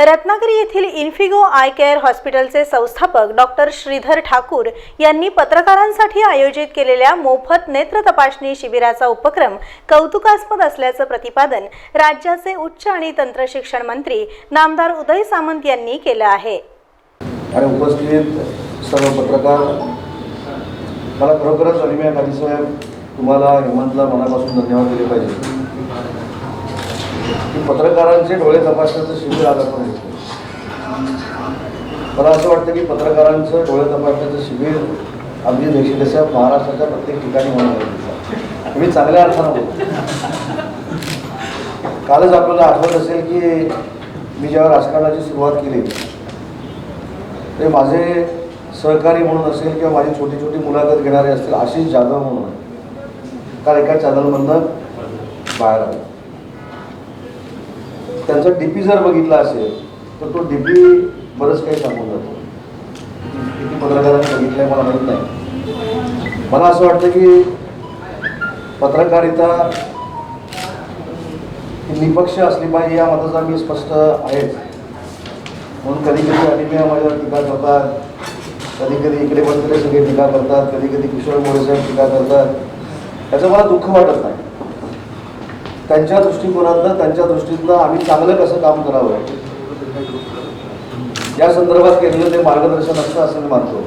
Ratnagiri येथील Infigo I care हॉस्पिटलचे संस्थापक डॉक्टर श्रीधर ठाकूर यांनी पत्रकारांसाठी आयोजित केलेल्या मोफत नेत्र तपासणी शिबिराचा उपक्रम कौतुकास्पद असल्याचं प्रतिपादन राज्याचे उच्च आणि तंत्रशिक्षण मंत्री नामदार उदय सामंत यांनी केलं आहे. आणि उपस्थित सर्व पत्रकार मला खरोखरच साहेब तुम्हाला हेमंतला मनापासून धन्यवाद दिले पाहिजे. पत्रकारांचे डोळे तपासण्याचं शिबिर आज आपण मला असं वाटतं की पत्रकारांचं डोळे तपासण्याचं शिबिर अगदी देशाच्या महाराष्ट्राच्या प्रत्येक ठिकाणी होणार मी चांगल्या अर्थानं बोलतो कालच आपल्याला आठवत असेल की मी जेव्हा राजकारणाची सुरुवात केली ते माझे सहकारी म्हणून असेल किंवा माझी छोटी छोटी मुलाखत घेणारे असतील आशिष जाधव म्हणून. काल एका चॅनलमधनं बाहेर आलं. त्यांचा डीपी जर बघितला असेल तर तो डीपी बरंच काही सांगून जातो. किती पत्रकारांनी बघितलंय मला माहीत नाही. मला असं वाटतं की पत्रकारिता ही निपक्ष असली पाहिजे या मताचा मी स्पष्ट आहेच म्हणून कधी कधी अनिमिया माझ्यावर टीका करतात कधी कधी इकडे पण सगळे टीका करतात कधी कधी किशोर मोरे साहेब टीका करतात. त्याचं मला दुःख वाटत नाही. त्यांच्या दृष्टिकोनातनं त्यांच्या दृष्टीतनं आम्ही चांगलं कसं काम करावं? या संदर्भात केलेलं ते मार्गदर्शन असतं असं मी मानतो.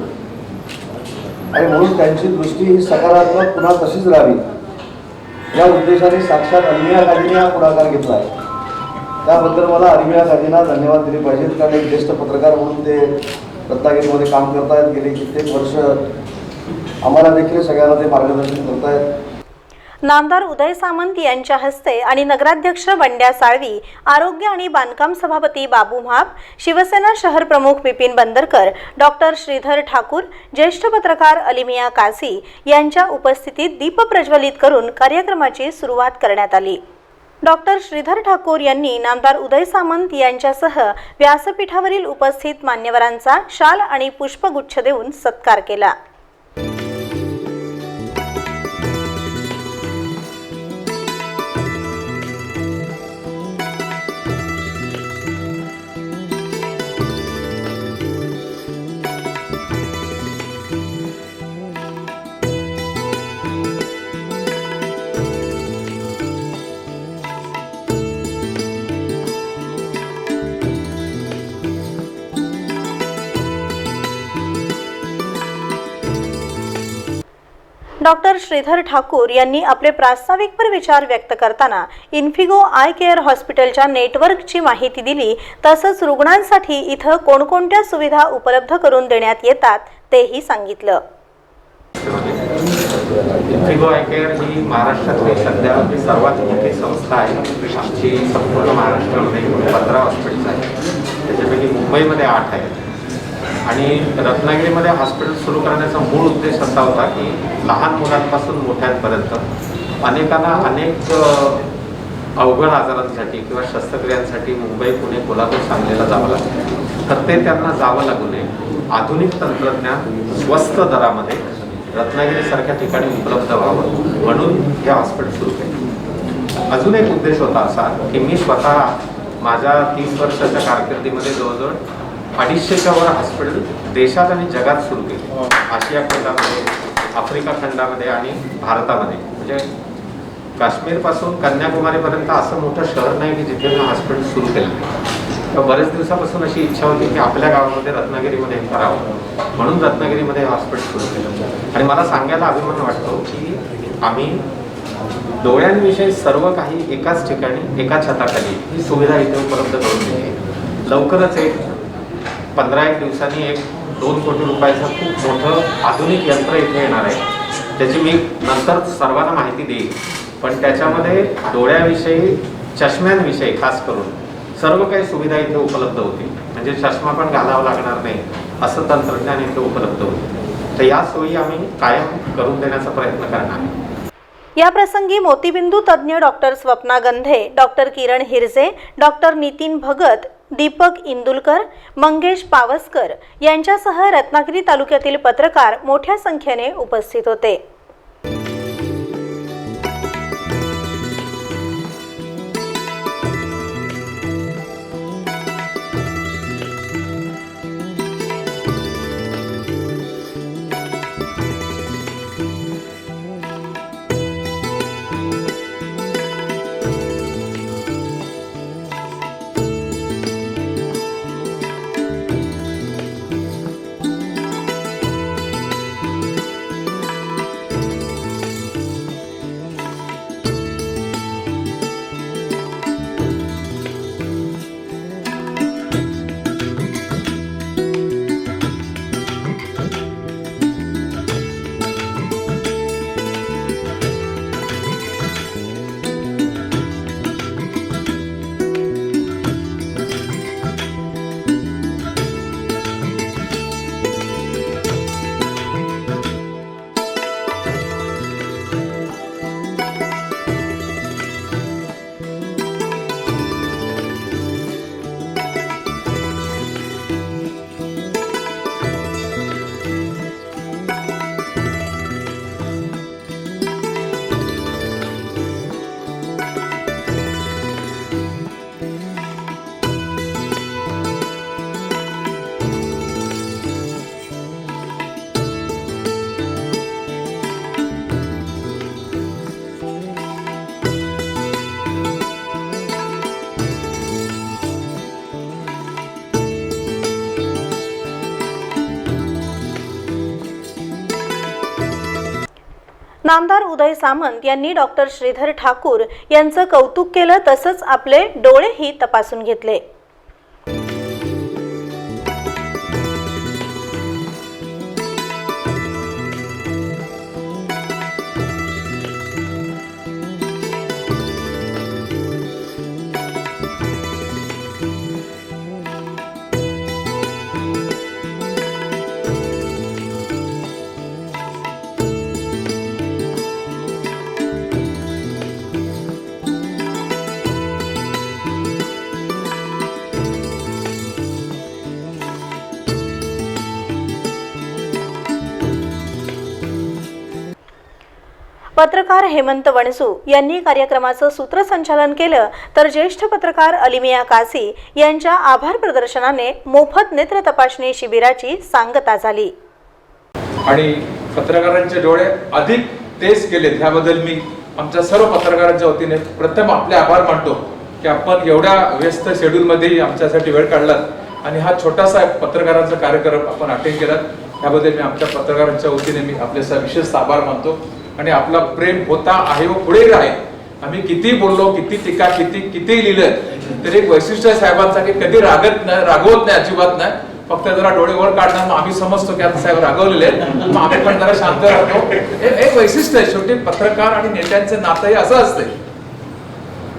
आणि म्हणून त्यांची दृष्टी ही सकारात्मक पुन्हा तशीच राहावी. या उद्देशाने साक्षात अलिमिया गांधीने हा पुढाकार घेतला आहे. त्याबद्दल मला अलिमिया गांधींना धन्यवाद दिले पाहिजेत कारण एक ज्येष्ठ पत्रकार म्हणून ते रत्नागिरीमध्ये काम करतायत. गेले कित्येक वर्ष आम्हाला देखील सगळ्यांना ते मार्गदर्शन करतायत. नामदार उदय सामंत यांच्या हस्ते आणि नगराध्यक्ष बंड्या साळवी आरोग्य आणि बांधकाम सभापती बाबू म्हाप शिवसेना शहर प्रमुख बिपिन बंदरकर डॉक्टर श्रीधर ठाकूर ज्येष्ठ पत्रकार अलिमिया काझी यांच्या उपस्थितीत दीप प्रज्वलित करून कार्यक्रमाची सुरुवात करण्यात आली. डॉक्टर श्रीधर ठाकूर यांनी नामदार उदय सामंत यांच्यासह व्यासपीठावरील उपस्थित मान्यवरांचा शाल आणि पुष्पगुच्छ देऊन सत्कार केला. डॉक्टर श्रीधर ठाकूर यांनी आपले प्रास्ताविकपर विचार व्यक्त करताना इन्फिगो आय केअर हॉस्पिटलच्या नेटवर्कची माहिती दिली. तसंच रुग्णांसाठी इथं कोणकोणत्या सुविधा उपलब्ध करून देण्यात येतात तेही सांगितलं. इन्फिगो आय केअर ही महाराष्ट्रातली सध्या सर्वात मोठी संस्था आहे. आमची संपूर्ण महाराष्ट्रामध्ये पंधरा हॉस्पिटल्स आहेत. त्याच्यापैकी मुंबईमध्ये आठ आहेत. आणि रत्नागिरीमध्ये हॉस्पिटल सुरू करण्याचा मूळ उद्देश असा होता की लहान मुलांपासून मोठ्यांपर्यंत अनेकांना अनेक अवघड आजारांसाठी किंवा शस्त्रक्रियांसाठी मुंबई पुणे कोल्हापूर सांगलीला जावं लागतं. तर ते त्यांना जावं लागू नये. आधुनिक तंत्रज्ञान स्वस्त दरामध्ये रत्नागिरीसारख्या ठिकाणी उपलब्ध व्हावं म्हणून हे हॉस्पिटल सुरू केलं. अजून एक उद्देश होता असा की मी स्वतः माझ्या तीस वर्षाच्या कारकिर्दीमध्ये जवळजवळ अडीचशेच्या वर हॉस्पिटल देशात आणि जगात सुरू केले. आशिया खंडामध्ये आफ्रिका खंडामध्ये आणि भारतामध्ये. म्हणजे काश्मीरपासून कन्याकुमारीपर्यंत असं मोठं शहर नाही की जिथे मी हॉस्पिटल सुरू केलं तर बरेच दिवसापासून अशी इच्छा होती की आपल्या गावामध्ये रत्नागिरीमध्ये हे करावं. म्हणून रत्नागिरीमध्ये हे हॉस्पिटल सुरू केलं. आणि मला सांगायला अभिमान वाटतो की आम्ही डोळ्यांविषयी सर्व काही एकाच ठिकाणी एका छताखाली ही सुविधा इथे उपलब्ध करून दिली. लवकरच एक पंधरा एक दिवसांनी एक दोन कोटी रुपयाचं खूप मोठं आधुनिक यंत्र इथे येणार आहे. त्याची मी नंतर सर्वांना माहिती देईल पण त्याच्यामध्ये डोळ्याविषयी चष्म्यांविषयी खास करून सर्व काही सुविधा इथे उपलब्ध होती. म्हणजे चष्मा पण घालावा लागणार नाही असं तंत्रज्ञान इथे उपलब्ध होतं. तर या सोयी आम्ही कायम करून देण्याचा प्रयत्न करणार आहे. या प्रसंगी मोतीबिंदू तज्ज्ञ doctor Swapna Gandhe doctor Kiran Hirje doctor Nitin Bhagat Deepak Indulkar Mangesh Pawaskar यांच्यासह रत्नागिरी तालुक्यातील पत्रकार मोठ्या संख्येने उपस्थित होते. नामदार उदय सामंत यांनी डॉक्टर श्रीधर ठाकूर यांचं कौतुक केलं तसंच आपले डोळेही तपासून घेतले. पत्रकार हेमंत वणसू यांनी कार्यक्रमाचं सूत्रसंचालन केलं तर ज्येष्ठ पत्रकार अलिमिया कासी यांच्या आभार प्रदर्शनाने मोफत नेत्र तपासणी शिबिराची सांगता झाली. आणि पत्रकारांचे डोळे अधिक तेज केले ह्याबद्दल मी आमच्या सर्व पत्रकारांच्या वतीने प्रथम आपले आभार मानतो की आपण एवढ्या व्यस्त शेड्यूलमध्येही आमच्यासाठी वेळ काढलात आणि हा छोटासा पत्रकारांचा कार्यक्रम आपण अटेंड केलात. ह्याबद्दल मी आमच्या पत्रकारांच्या वतीने मी आपल्याचा विशेष आभार मानतो. आणि आपला प्रेम होता आहे व पुढे राहील आम्ही किती बोललो किती टीका किती किती लिहिलं तरी एक वैशिष्ट्य साहेबांसाठी कधी रागत नाही रागवत नाही अजिबात नाही. फक्त जरा डोळे वर काढणार मग आम्ही समजतो की आता साहेब रागवलेले मग आम्ही पण जरा शांत राहतो. हे एक वैशिष्ट्य आहे. शेवटी पत्रकार आणि नेत्यांचं नातं हे असं असते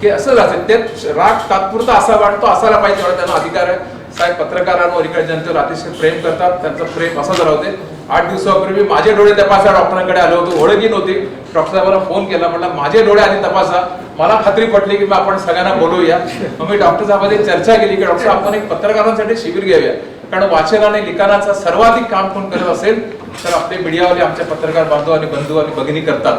की असं असते ते राग तात्पुरता असा वाटतो असायला पाहिजे त्यांना अधिकार आहे. साहेब पत्रकारांवर इकडे जनतेवर अतिशय प्रेम करतात त्यांचं प्रेम असंच राहते आठ दिवसापूर्वी माझे डोळे तपासा डॉक्टरांकडे आलो होतो. ओळखी नव्हती डॉक्टर साहेबांना फोन केला म्हटलं माझे डोळे आधी तपासा. मला खात्री पटली की मग आपण सगळ्यांना बोलवूया मग मी डॉक्टर साहेबांनी चर्चा केली की डॉक्टर साहेब आपण एक पत्रकारांसाठी शिबिर घेऊया. कारण वाचनाने लिखाणाचा सर्वाधिक काम कोण करत असेल तर आपले मीडियावाले आमचे पत्रकार बांधव आणि बंधू आणि भगिनी करतात.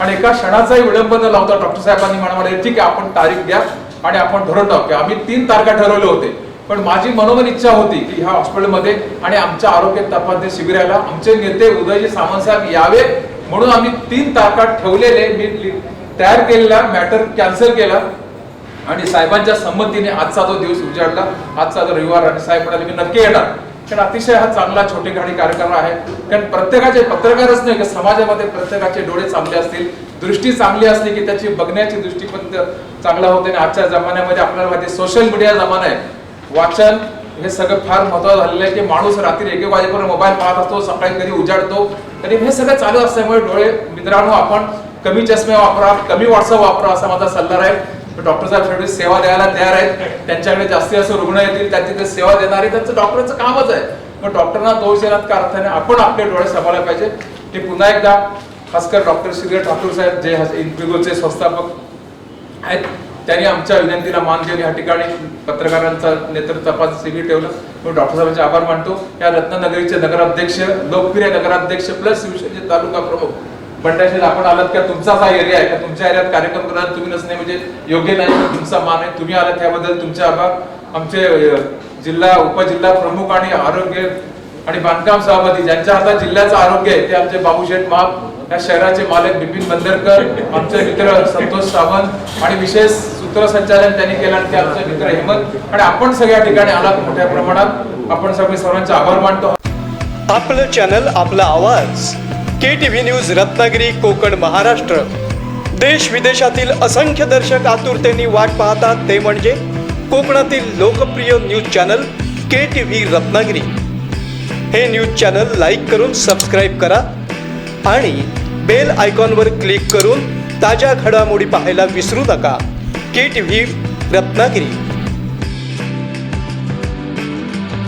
आणि एका क्षणाचाही विलंब न लावता डॉक्टर साहेबांनी मला म्हणाले ठीक आहे आपण तारीख द्या आणि आपण ठरवून टाकूया. आम्ही तीन तारखा ठरवले होते. पण माझी मनोमन इच्छा होती की ह्या हॉस्पिटलमध्ये आणि आमच्या आरोग्य तपासणी शिबिराला आमचे नेते उदयजी सामंतसाहेब यावे म्हणून आम्ही तीन तारखा ठेवलेले. मी तयार केलेला मॅटर कॅन्सल केला आणि साहेबांच्या संमतीने आजचा जो दिवस उजाडला. आजचा जो रविवार आणि साहेब म्हणाले मी नक्की येणार. कारण अतिशय हा चांगला छोटे खाडी कार्यक्रम आहे. कारण प्रत्येकाचे पत्रकारच नाही की समाजामध्ये प्रत्येकाचे डोळे चांगले असतील दृष्टी चांगली असली की त्याची बघण्याची दृष्टी पण चांगला होते. आणि आजच्या जमान्यामध्ये आपल्याला माहिती सोशल मीडिया जमाना आहे. वाचन हे सगळं फार महत्वाचं झालेलं आहे की माणूस रात्री एक वाजेपर्यंत मोबाईल पाहत असतो सकाळी कधी उजाडतो. तरी हे सगळं चालू असल्यामुळे डोळे मित्रांनो आपण कमी चष्मे वापरा कमी व्हॉट्सअप वापरा असा माझा सल्ला राहील. डॉक्टर साहेब शेवटी सेवा द्यायला तयार आहेत. त्यांच्याकडे जास्तीत जास्त रुग्ण येतील त्यांची ते सेवा देणारे त्यांचं डॉक्टरचं कामच आहे. मग डॉक्टरांना दोष देण्यात का अर्थ नाही. आपण आपले डोळे सांभाळले पाहिजे. ते पुन्हा एकदा खासकर डॉक्टर श्रीधर ठाकूर साहेब जे इन्फिगोचे संस्थापक आहेत त्यांनी आमच्या विनंतीला मान देऊन या ठिकाणी पत्रकारांचा नेतृत्व तपास शिबिर ठेवलं. मी डॉक्टर साहेबांचे आभार मानतो. या रत्नानगरीचे नगराध्यक्ष लोकप्रिय नगराध्यक्ष प्लस शिवसेनेचे तालुका प्रमुख. बंडाशील आपण आलात का? तुमचाच हा एरिया आहे का? तुमच्या एरियात कार्यक्रम करायला तुम्ही नसणे म्हणजे योग्य नाही. तुमचा मान आहे. तुम्ही आलात त्याबद्दल तुमचे आभार. आमचे जिल्हा उपजिल्हा प्रमुख आणि आरोग्य आणि बांधकाम सभापती ज्यांच्या हातात जिल्ह्याचं आरोग्य आहे ते आमचे बाबूशेठ महाप या शहराचे मालक बिपिन बंदरकर आमचे मित्र संतोष सावंत आणि विशेष सूत्रसंचालन त्यांनी केलं आणि ते आमचे मित्र हेमंत. आणि आपण सगळ्या ठिकाणी आलात मोठ्या प्रमाणात. आपण सगळे सर्वांचे आभार मानतो. आपलं चॅनल आपला आवाज. K T V news Ratnagiri Konkan Maharashtra. देश विदेशातील असंख्य दर्शक आतुरतेने वाट पाहतात. ते म्हणजे कोकणातील लोकप्रिय news channel K T V Ratnagiri. हे न्यूज चॅनल लाईक करून सबस्क्राईब करा. आणि बेल आयकॉनवर क्लिक करून ताज्या घडामोडी पाहायला विसरू नका. K T V Ratnagiri.